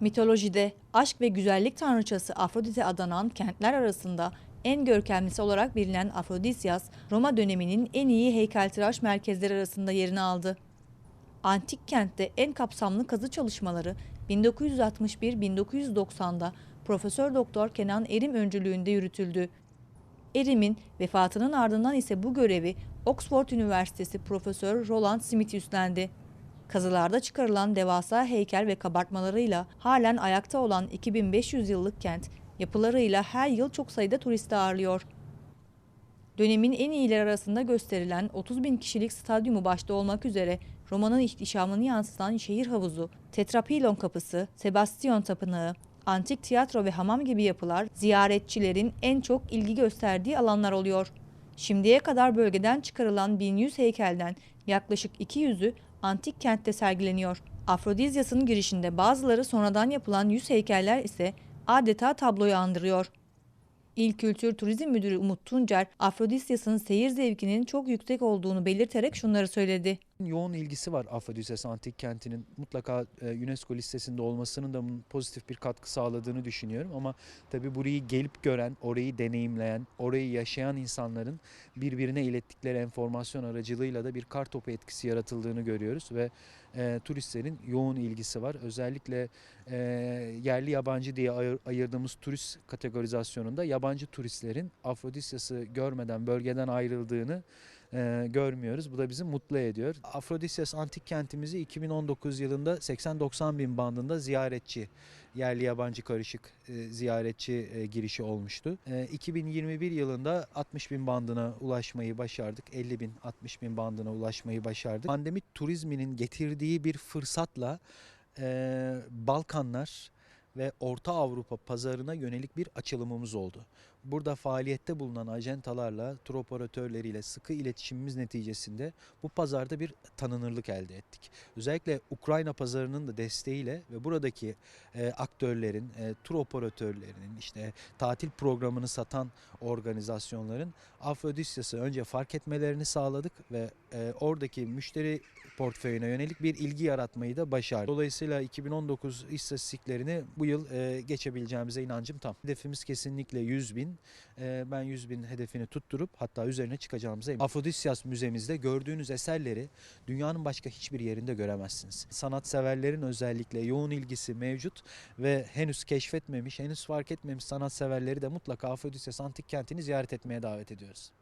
Mitolojide aşk ve güzellik tanrıçası Afrodite adanan kentler arasında en görkemlisi olarak bilinen Afrodisyas, Roma döneminin en iyi heykeltıraş merkezleri arasında yerini aldı. Antik kentte en kapsamlı kazı çalışmaları 1961-1990'da Profesör Doktor Kenan Erim öncülüğünde yürütüldü. Erim'in vefatının ardından ise bu görevi Oxford Üniversitesi Profesör Roland Smith üstlendi. Kazılarda çıkarılan devasa heykel ve kabartmalarıyla halen ayakta olan 2500 yıllık kent, yapılarıyla her yıl çok sayıda turist ağırlıyor. Dönemin en iyileri arasında gösterilen 30 bin kişilik stadyumu başta olmak üzere Roma'nın ihtişamını yansıtan şehir havuzu, Tetrapilon kapısı, Sebastion tapınağı, antik tiyatro ve hamam gibi yapılar ziyaretçilerin en çok ilgi gösterdiği alanlar oluyor. Şimdiye kadar bölgeden çıkarılan 1100 heykelden yaklaşık 200'ü antik kentte sergileniyor. Afrodizyas'ın girişinde bazıları sonradan yapılan yüz heykeller ise adeta tabloyu andırıyor. İl Kültür Turizm Müdürü Umut Tuncer, Afrodisyas'ın seyir zevkinin çok yüksek olduğunu belirterek şunları söyledi. Yoğun ilgisi var Afrodisias Antik Kenti'nin mutlaka e, UNESCO listesinde olmasının da pozitif bir katkı sağladığını düşünüyorum. Ama tabii burayı gelip gören, orayı deneyimleyen, orayı yaşayan insanların birbirine ilettikleri enformasyon aracılığıyla da bir kar topu etkisi yaratıldığını görüyoruz ve e, turistlerin yoğun ilgisi var. Özellikle e, yerli yabancı diye ayır- ayırdığımız turist kategorizasyonunda yabancı turistlerin Afrodisias'ı görmeden bölgeden ayrıldığını e, görmüyoruz. Bu da bizi mutlu ediyor. Afrodisyas antik kentimizi 2019 yılında 80-90 bin bandında ziyaretçi, yerli yabancı karışık e, ziyaretçi e, girişi olmuştu. E, 2021 yılında 60 bin bandına ulaşmayı başardık. 50 bin 60 bin bandına ulaşmayı başardık. Pandemi turizminin getirdiği bir fırsatla e, Balkanlar ve Orta Avrupa pazarına yönelik bir açılımımız oldu. Burada faaliyette bulunan ajentalarla, tur operatörleriyle sıkı iletişimimiz neticesinde bu pazarda bir tanınırlık elde ettik. Özellikle Ukrayna pazarının da desteğiyle ve buradaki e, aktörlerin, e, tur operatörlerinin, işte tatil programını satan organizasyonların Afrodisyas'ı önce fark etmelerini sağladık ve e, oradaki müşteri portföyüne yönelik bir ilgi yaratmayı da başardık. Dolayısıyla 2019 istatistiklerini bu yıl e, geçebileceğimize inancım tam. Hedefimiz kesinlikle 100 bin. E, ben 100 bin hedefini tutturup hatta üzerine çıkacağımıza eminim. Afrodisyas Müzemizde gördüğünüz eserleri dünyanın başka hiçbir yerinde göremezsiniz. Sanatseverlerin özellikle yoğun ilgisi mevcut ve henüz keşfetmemiş, henüz fark etmemiş sanatseverleri de mutlaka Afrodisyas Antik Kenti'ni ziyaret etmeye davet ediyoruz.